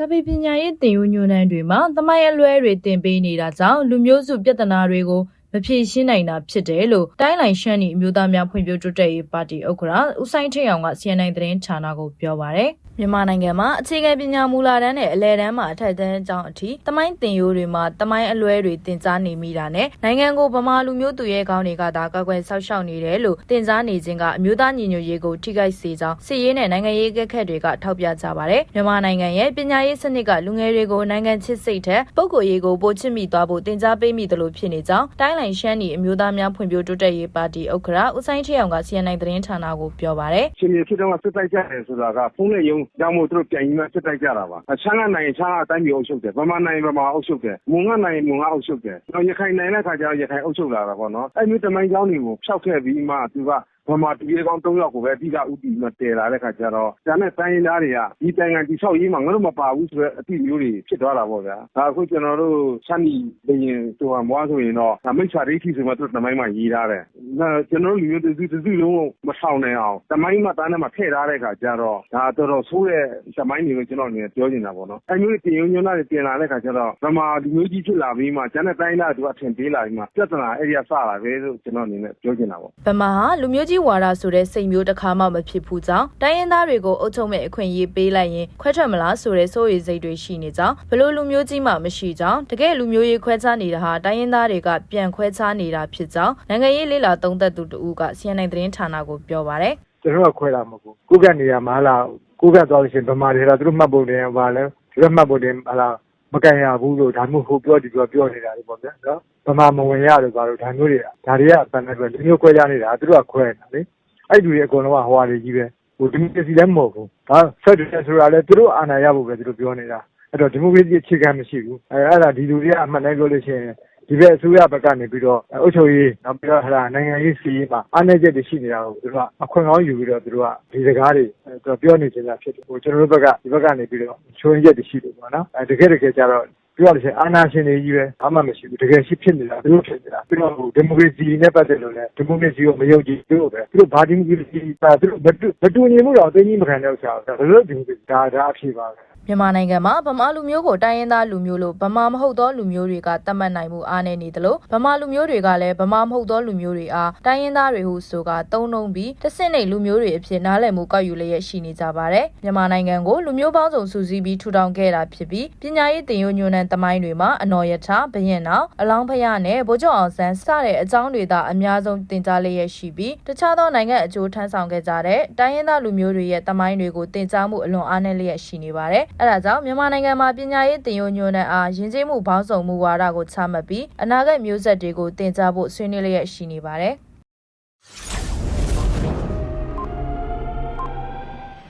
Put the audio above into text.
စာပေပညာရေးသင်ယူညွှန်းတန်းတွေမှာသမိုင်းအလွဲတွေသင်ပေးနေတာကြောင့်လူမျိုးစုပြဿနာတွေကို မဖြေရှင်းနိုင်တာဖြစ်တယ်လို့တိုင်းလိုင်ရှမ်းနီအမျိုးသားများဖွံ့ဖြိုးတိုးတက်ရေးပါတီဥက္ကဋ္ဌဦးဆိုင်ထိတ်အောင်က CNN သတင်းဌာနကိုပြောပါရယ်မြန်မာနိုင်ငံမှာအခြေခံပညာမူလာတန်းနဲ့အလယ်တန်းမှာအထက်တန်းအကြောင်းအထိတမိုင်းသင်ရိုးတွေမှာတမိုင်းအလွဲတွေသင်ကြားနေမိတာနဲ့နိုင်ငံကိုဗမာလူမျိုးသူရဲကောင်းတွေကသာကောက်ွယ်ဆောက်ရှောက်နေတယ်လို့သင်ကြားနေခြင်းကအမျိုးသားညီညွတ်ရေးကိုထိခိုက်စေကြောင်းစစ်ရေးနဲ့နိုင်ငံရေးကက်ခက်တွေကထောက်ပြကြပါတယ်မြန်မာနိုင်ငံရဲ့ပညာရေးစနစ်ကလူငယ်တွေကိုနိုင်ငံချစ်စိတ်ထက်ပုဂ္ဂိုလ်ရေးကိုပိုချစ်မိသွားဖို့သင်ကြားပေးမိတယ်လို့ဖြစ်နေကြောင်းတိုင်းလိုင်ရှမ်းနီအမျိုးသားများဖွံ့ဖြိုးတိုးတက်ရေးပါတီဥက္ကဋ္ဌဦးဆိုင်ထီအောင်က CNN သတင်းဌာနကိုပြောပါတယ်ရှင်မြေဖြစ်တော့စစ်တိုက်ကြတယ်ဆိုတာကဖုံးနဲ့ယုံကြောင့်မို့သူတို့ပြန်ပြီးမှစစ်တိုက်ကြတာပါအချမ်းကနိုင်ချမ်းကအတိုင်းမျိုးအုပ်ချုပ်တယ်ဗမာနိုင်ဗမာအုပ်ချုပ်တယ်မုံကနိုင်မုံကအုပ်ချုပ်တယ်တော့ရခိုင်နိုင်တဲ့ခါကျတော့ရခိုင်အုပ်ချုပ်လာတာပေါ့နော်အဲ့မျိုးတမိုင်းကြောင်းတွေကိုဖျောက်ခဲ့ပြီးမှသူက ဗမာတပြေကောင်း၃ယောက်ကိုပဲအဓိကဥတီမတည်လာတဲ့ခါကျတော့ကျန်တဲ့တိုင်းရင်းသားတွေကဒီတိုင်ငံတိဆောက်ရေးမှာငါတို့မပါဘူးဆိုတော့အတိမျိုးတွေဖြစ်သွားတာပေါ့ဗျာဒါအခုကျွန်တော်တို့ရှမ်းပြည်ဘရင်ဟိုဟာမွားဆိုရင်တော့မိတ်ဆွာဒိဋ္ဌိဆိုမှသူတို့တမိုင်းမှာရေးထားတယ်ဒါကျွန်တော်တို့လူမျိုးတစုတစုလုံးမဆောင်နိုင်အောင်တမိုင်းမှာတန်းထဲမှာထည့်ထားတဲ့ခါကျတော့ဒါတော်တော်ဆိုးတဲ့တမိုင်းတွေကိုကျွန်တော်အနေနဲ့ပြောနေတာပေါ့နော်အဲမျိုးတင်ယုံညွန်းလာတွေပြင်လာတဲ့ခါကျတော့ဗမာလူမျိုးကြီးဖြစ်လာပြီးမှကျန်တဲ့တိုင်းသားတွေကထင်ပေးလာပြီးမှပြဿနာအဲ့ဒီကစလာပဲလို့ကျွန်တော်အနေနဲ့ပြောချင်တာပေါ့ဗမာဟာလူမျိုးကြီးဝါဒဆိုတဲ့စိတ်မျိုးတစ်ခါမှမဖြစ်ဘူးကြောင်းတိုင်းရင်းသားတွေကိုအုပ်ချုပ်မဲ့အခွင့်အရေးပေးလိုက်ရင်ခွဲထွက်မလားဆိုတဲ့စိုးရိမ်စိတ်တွေရှိနေကြောင်းဘလို့လူမျိုးကြီးမှမရှိကြောင်းတကယ်လူမျိုးရေးခွဲခြားနေတာဟာတိုင်းရင်းသားတွေကပြန်ခွဲခြားနေတာဖြစ်ကြောင်းနိုင်ငံရေးလေးလာသုံးသက်သူတဦးက CNN သတင်းဌာနကိုပြောပါတယ်ကျွန်တော်ကခွဲတာမဟုတ်ဘူးကိုကတ်နေရမလားကိုကတ်သွားလို့ရှိရင်ဗမာတွေကသူတို့မှတ်ဖို့တင်ပါလဲသူတို့မှတ်ဖို့တင်ဟာလား မကန်ရဘူးလို့ဒါမျိုးဟိုပြောဒီပြောပြောနေတာလေပေါ့ဗျာနော်ဗမာမဝင်ရလို့ပါလို့ဒါမျိုးတွေကဒါတွေကပန်တဲ့အတွက်လူမျိုးခွဲကြနေတာသူတို့ကခွဲနေတာလေအဲ့လူတွေအကုန်လုံးကဟိုဟာတွေကြီးပဲဟိုဒီမိုကရေစီလည်းမဟုတ်ဘူးဒါဆက်တယ်ဆိုတာလည်းသူတို့အာဏာရဖို့ပဲသူတို့ပြောနေတာအဲ့တော့ဒီမိုကရေစီအခြေခံမရှိဘူးအဲအဲ့ဒါဒီလူတွေကအမှန်တမ်းပြောလို့ရှိရင် ဒီဘက်အစိုးရဘက်ကနေပြီးတော့အုပ်ချုပ်ရေးနောက်ပြီးတော့ဟာနိုင်ငံရေးစီးရေးမှာအားနည်းချက်တွေရှိနေတာကိုသူတို့ကအခွင့်ကောင်းယူပြီးတော့သူတို့ကဒီစကားတွေသူတို့ပြောနေကြတာဖြစ်တယ်ဟိုကျွန်တော်တို့ဘက်ကဒီဘက်ကနေပြီးတော့ချိုးရင်းချက်တွေရှိတယ်ပေါ့နော်အဲတကယ်တကယ်ကျတော့ပြောရလို့ရှိရင်အာဏာရှင်တွေကြီးပဲအမှမရှိဘူးတကယ်ရှိဖြစ်နေတာသူတို့ဖြစ်နေတာပြီးတော့ဟိုဒီမိုကရေစီနဲ့ပတ်သက်လို့လည်းဒီမိုကရေစီကိုမယုံကြည်ဘူးပဲသူတို့ဘာဒီမိုကရေစီပါသူတို့မတူမတူညီမှုတော့အသိကြီးမခံတဲ့ဥစ္စာဒါလို့ဒီမိုကရေစီဒါဒါအဖြစ်ပါပဲ မြန်မာနိုင်ငံမှာဗမာလူမျိုးကိုတိုင်းရင်းသားလူမျိုးလို့ဗမာမဟုတ်သောလူမျိုးတွေကတတ်မှတ်နိုင်မှုအားနည်းနေသလိုဗမာလူမျိုးတွေကလည်းဗမာမဟုတ်သောလူမျိုးတွေအားတိုင်းရင်းသားတွေဟုဆိုကသုံးနှုံးပြီးတစ်ဆင့်နေလူမျိုးတွေအဖြစ်နားလည်မှုကောက်ယူလျက်ရှိနေကြပါတယ်မြန်မာနိုင်ငံကိုလူမျိုးပေါင်းစုံစုစည်းပြီးထူထောင်ခဲ့တာဖြစ်ပြီးပညာရေးတင်ယိုညွန်းတဲ့တမိုင်းတွေမှာအနော်ရထဘရင်နောင်အလောင်းဖယားနဲ့ဗိုလ်ချုပ်အောင်ဆန်းစတဲ့အကြောင်းတွေသာအများဆုံးတင်ကြားလျက်ရှိပြီးတခြားသောနိုင်ငံအကျိုးထမ်းဆောင်ခဲ့ကြတဲ့တိုင်းရင်းသားလူမျိုးတွေရဲ့တမိုင်းတွေကိုတင်ကြားမှုအလွန်အားနည်းလျက်ရှိနေပါတယ်အဲဒါကြောင့်မြန်မာနိုင်ငံမှာပညာရေးတင်ယိုညွန်းတဲ့အားယဉ်ကျေးမှုဘောင်းဆောင်မှုဝါဒကိုချမှတ်ပြီးအနာဂတ်မျိုးဆက်တွေကိုတင်ကြားဖို့ဆွေးနွေးလျက်ရှိနေပါတယ်